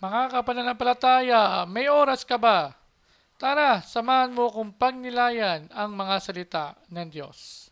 Mga kapananampalataya, may oras ka ba? Tara, samahan mo kung pagnilayan ang mga salita ng Diyos.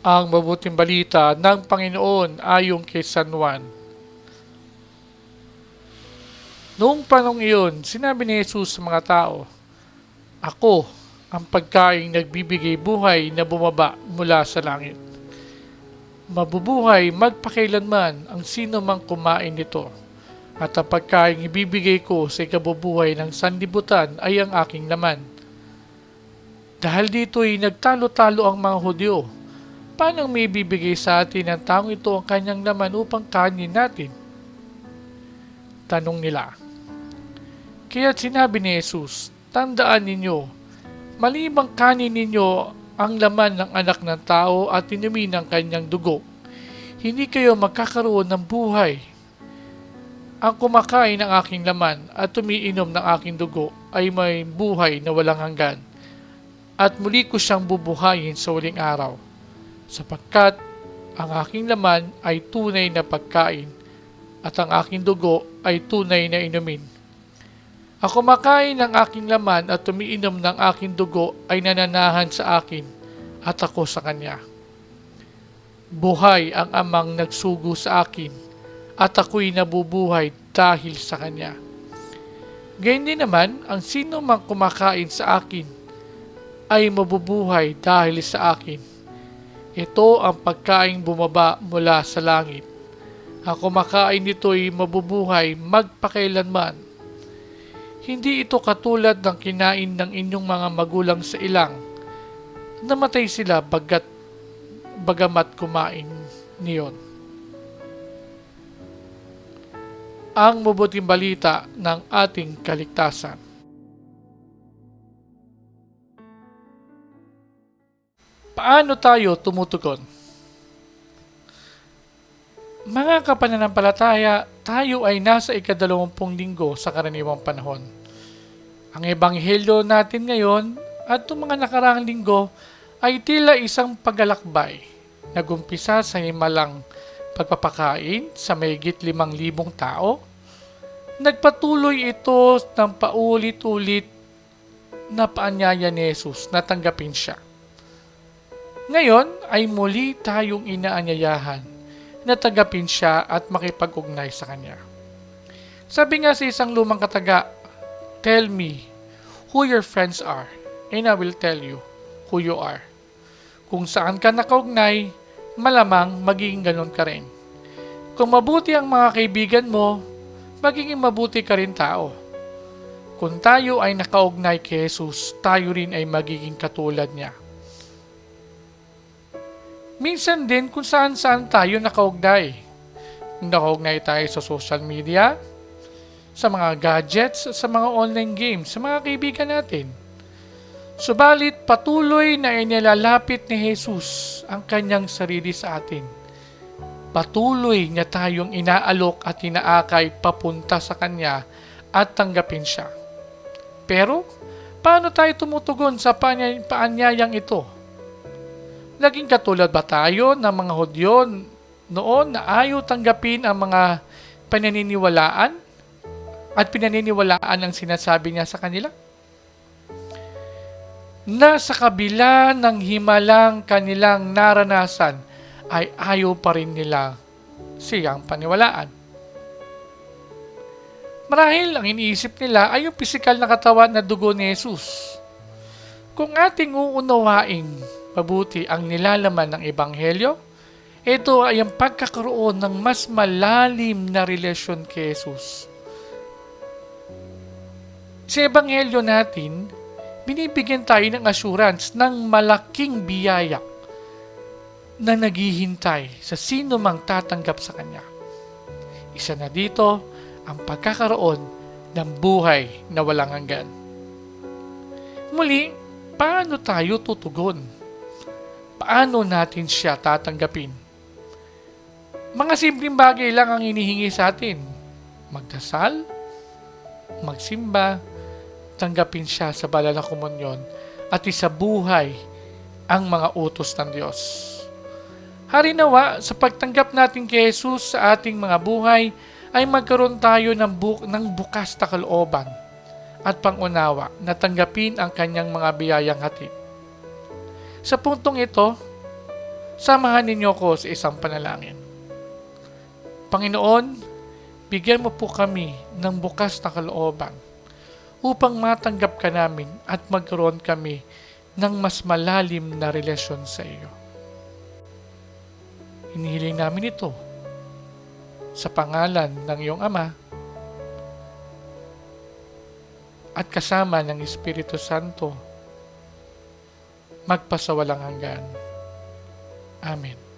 Ang mabuting balita ng Panginoon ayon kay San Juan. Noong panong iyon, sinabi ni Jesus sa mga tao, Ako ang pagkain nagbibigay buhay na bumaba mula sa langit. Mabubuhay magpakailanman ang sino mang kumain nito. At ang pagkain ibibigay ko sa ikabubuhay ng sanlibutan ay ang aking laman. Dahil dito'y nagtalo-talo ang mga Hudyo paano may bibigay sa atin ng taong ito ang kanyang laman upang kanin natin? Tanong nila. Kaya sinabi ni Jesus, tandaan ninyo, malibang kanin ninyo ang laman ng anak ng tao at inumin ang kanyang dugo. Hindi kayo magkakaroon ng buhay. Ang kumakain ng aking laman at tumiinom ng aking dugo ay may buhay na walang hanggan. At muli ko siyang bubuhayin sa uling araw sapagkat ang aking laman ay tunay na pagkain at ang aking dugo ay tunay na inumin. Ako makain ng aking laman at tumiinom ng aking dugo ay nananahan sa akin at ako sa kanya. Buhay ang amang nagsugo sa akin at ako'y nabubuhay dahil sa kanya. Gayun din naman, ang sino mang kumakain sa akin ay mabubuhay dahil sa akin ito ang pagkain bumaba mula sa langit. Ang kumakain nito'y mabubuhay magpakailanman. Hindi ito katulad ng kinain ng inyong mga magulang sa ilang. Namatay sila bagat bagamat kumain niyon. Ang mabuting balita ng ating kaligtasan. Paano tayo tumutugon? Mga kapananampalataya, tayo ay nasa ikadalawampung linggo sa karaniwang panahon. Ang ebanghelyo natin ngayon at itong mga nakaraang linggo ay tila isang paglalakbay. Nagumpisa sa himalang pagpapakain sa mayigit limang libong tao. Nagpatuloy ito ng paulit-ulit na paanyaya ni Jesus na tanggapin siya ngayon ay muli tayong inaanyayahan na tagapin siya at makipag-ugnay sa kanya. Sabi nga sa isang lumang kataga, Tell me who your friends are, and I will tell you who you are. Kung saan ka nakaugnay, malamang magiging ganon ka rin. Kung mabuti ang mga kaibigan mo, magiging mabuti ka rin tao. Kung tayo ay nakaugnay kay Jesus, tayo rin ay magiging katulad niya. Minsan din kung saan saan tayo nakaugnay. Nakaugnay tayo sa social media, sa mga gadgets, sa mga online games, sa mga kaibigan natin. Subalit patuloy na inilalapit ni Jesus ang kanyang sarili sa atin. Patuloy niya tayong inaalok at inaakay papunta sa kanya at tanggapin siya. Pero, paano tayo tumutugon sa paanyayang ito? Naging katulad ba tayo ng mga Hudyo noon na ayaw tanggapin ang mga pananiniwalaan at pinaniniwalaan ang sinasabi niya sa kanila? Na sa kabila ng himalang kanilang naranasan ay ayaw pa rin nila siyang paniwalaan. Marahil ang iniisip nila ay yung pisikal na katawan na dugo ni Jesus. Kung ating uunawain mabuti ang nilalaman ng Ebanghelyo, ito ay ang pagkakaroon ng mas malalim na relasyon kay Jesus. Sa Ebanghelyo natin, binibigyan tayo ng assurance ng malaking biyaya na naghihintay sa sino mang tatanggap sa Kanya. Isa na dito ang pagkakaroon ng buhay na walang hanggan. Muli, paano tayo tutugon? Paano natin siya tatanggapin? Mga simpleng bagay lang ang inihingi sa atin. Magdasal, magsimba, tanggapin siya sa banal na komunyon at isabuhay ang mga utos ng Diyos. Harinawa, sa pagtanggap natin kay Jesus sa ating mga buhay, ay magkaroon tayo ng, bu- ng bukas na kalooban at pangunawa na tanggapin ang kanyang mga biyayang hatid. Sa puntong ito, samahan ninyo ko sa isang panalangin. Panginoon, bigyan mo po kami ng bukas na kalooban upang matanggap ka namin at magkaroon kami ng mas malalim na relasyon sa iyo. Hinihiling namin ito sa pangalan ng iyong Ama at kasama ng Espiritu Santo magpasawalang hanggan. Amen.